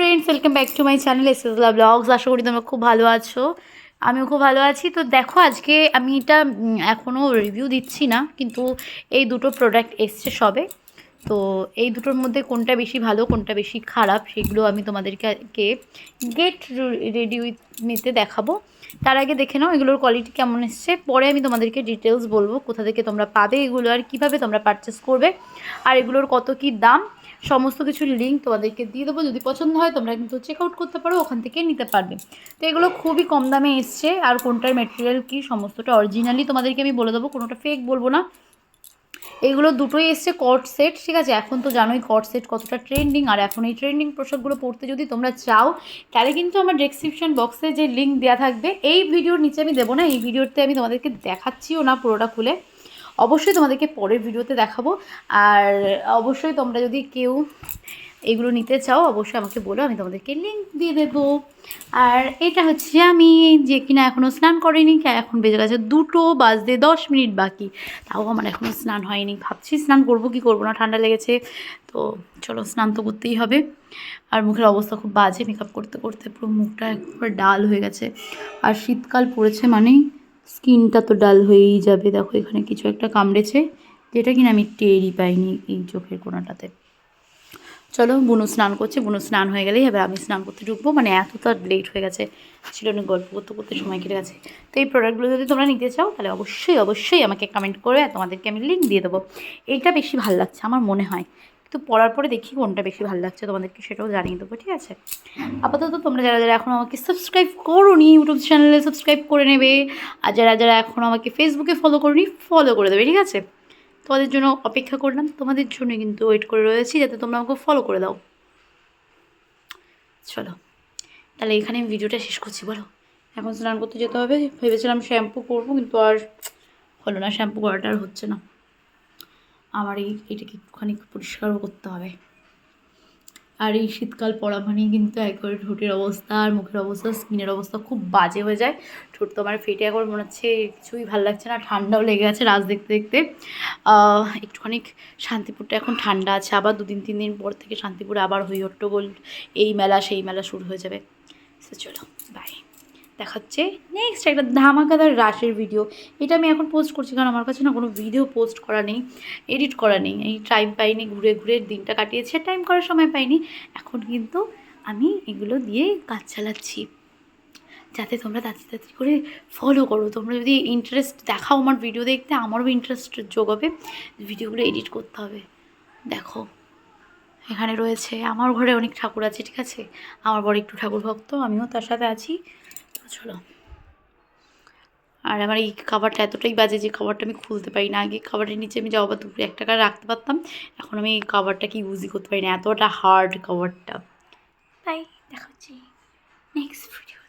Friends welcome back to my channel এসএসলা blogs আশা করি তোমরা খুব ভালো আছো। আমিও খুব ভালো আছি। তো দেখো, আজকে আমি এটা এখনও রিভিউ দিচ্ছি না, কিন্তু এই দুটো প্রোডাক্ট এসছে সবে। তো এই দুটোর মধ্যে কোনটা বেশি ভালো, কোনটা বেশি খারাপ, সেগুলো আমি তোমাদেরকে গেট রেডি উইথ দেখাবো। তার আগে দেখে নাও, এগুলোর কোয়ালিটি কেমন এসছে। পরে আমি তোমাদেরকে ডিটেলস বলব, কোথা থেকে তোমরা পাবে এগুলো আর কীভাবে তোমরা পারচেস করবে। আর এগুলোর কত কি দাম সমস্ত কিছুর লিঙ্ক তোমাদেরকে দিয়ে দেবো। যদি পছন্দ হয়, তোমরা কিন্তু চেক আউট করতে পারো, ওখান থেকে নিতে পারবে। তো এগুলো খুবই কম দামে এসছে, আর কোনটার মেটেরিয়াল কী, সমস্তটা অরিজিনালি তোমাদেরকে আমি বলে দেবো, কোনোটা ফেক বলব না। এগুলো দুটোই এসছে কট সেট ঠিক আছে? এখন তো জানোই কট সেট কতটা ট্রেন্ডিং আর এখন এই ট্রেন্ডিং পোশাকগুলো পড়তে যদি তোমরা চাও, তাহলে কিন্তু আমার ডেসক্রিপশন বক্সে যে লিঙ্ক দেওয়া থাকবে, এই ভিডিওর নিচে আমি দেবো না, এই ভিডিওতে আমি তোমাদেরকে দেখাচ্ছিও না পুরোটা খুলে। অবশ্যই তোমাদেরকে পরের ভিডিওতে দেখাবো। আর অবশ্যই তোমরা যদি কেউ এগুলো নিতে চাও, অবশ্যই আমাকে বলো, আমি তোমাদেরকে লিঙ্ক দিয়ে দেবো। আর এটা হচ্ছে আমি যে কিনা এখনও স্নান করিনি এখন বেজে গেছে দুটো বাজতে দশ মিনিট বাকি। তাও আমার এখনও স্নান হয়নি, ভাবছি স্নান করব কি করব না, ঠান্ডা লেগেছে। তো চলো স্নান তো করতেই হবে। আর মুখের অবস্থা খুব বাজে মেকআপ করতে করতে পুরো মুখটা একবার ডাল হয়ে গেছে। আর শীতকাল পড়েছে মানেই স্কিনটা তো ডাল হয়েই যাবে। দেখো, এখানে কিছু একটা কামড়েছে, যেটা কিনা আমি টেরই পাইনি এই চোখের কোনাটাতে। চলো, বুনু স্নান করছে। বুনু স্নান হয়ে গেলেই এবার আমি স্নান করতে ঢুকবো। মানে এত এতটা লেট হয়ে গেছে। ছিল অনেক গল্প করতে করতে সময় কেটে গেছে। তো এই প্রোডাক্টগুলো যদি তোমরা নিতে চাও, তাহলে অবশ্যই অবশ্যই আমাকে কমেন্ট করে তোমাদেরকে আমি লিঙ্ক দিয়ে দেবো। এইটা বেশি ভালো লাগছে, আমার মনে হয়। কিন্তু পড়ার পরে দেখি কোনটা বেশি ভালো লাগছে, তোমাদেরকে সেটাও জানিয়ে দেবো, ঠিক আছে? আপাতত তোমরা যারা যারা এখন আমাকে সাবস্ক্রাইব করোনি ইউটিউব চ্যানেলে সাবস্ক্রাইব করে নেবে, আর যারা যারা এখন আমাকে ফেসবুকে ফলো করোনি ফলো করে দেবে, ঠিক আছে? তোমাদের জন্য অপেক্ষা করলাম, তোমাদের জন্য কিন্তু ওয়েট করে রয়েছি, যাতে তোমরা আমাকে ফলো করে দাও। চলো, তাহলে এখানে আমি ভিডিওটা শেষ করছি, বলো। এখন স্নান করতে যেতে হবে, ভেবেছিলাম শ্যাম্পু করব, কিন্তু আর হলো না শ্যাম্পু করাটা আর হচ্ছে না। আমার এই, এটাকে একটুখানি পরিষ্কারও করতে হবে। আর এই শীতকাল পড়া মানেই কিন্তু একবারে ঠোঁটের অবস্থা আর মুখের অবস্থা, স্কিনের অবস্থা খুব বাজে হয়ে যায়। ঠোঁট তো আমার ফেটে একবার মনে হচ্ছে কিছুই ভালো লাগছে না, ঠান্ডাও লেগে গেছে রাজ দেখতে দেখতে। একটুখানি শান্তিপুরটা এখন ঠান্ডা আছে, আবার দুদিন তিন দিন পর থেকে শান্তিপুর আবার হই হট্টগোল, এই মেলা সেই মেলা শুরু হয়ে যাবে। সো চলো বাই দেখা হচ্ছে নেক্সট একটা ধামাকাদার রাশের ভিডিও এটা আমি এখন পোস্ট করছি কারণ আমার কাছে না কোনো ভিডিও পোস্ট করা নেই এডিট করা নেই। এই টাইম পাইনি, ঘুরে ঘুরে দিনটা কাটিয়েছি। টাইম করার সময় পাইনি। এখন কিন্তু আমি এগুলো দিয়ে কাজ চালাচ্ছি। যাতে তোমরা তাড়াতাড়ি তাড়াতাড়ি করে ফলো করো। তোমরা যদি ইন্টারেস্ট দেখাও আমার ভিডিও দেখতে, আমারও ইন্টারেস্ট যোগাবে ভিডিওগুলো এডিট করতে হবে। দেখো, এখানে রয়েছে, আমার ঘরে অনেক ঠাকুর আছে, ঠিক আছে? আমার বড় একটু ঠাকুর ভক্ত, আমিও তার সাথে আছি। চলো আর আমার এই খাবারটা এতটাই বাজে যে খাবারটা আমি খুলতে পারি না। আগে খাবারের নিচে আমি যাওয়া দুপুরে একটা টাকা রাখতে পারতাম। এখন আমি এই খাবারটাকে ইউজই করতে পারি না। এতটা হার্ড খাবারটা। তাই দেখাচ্ছি। Next video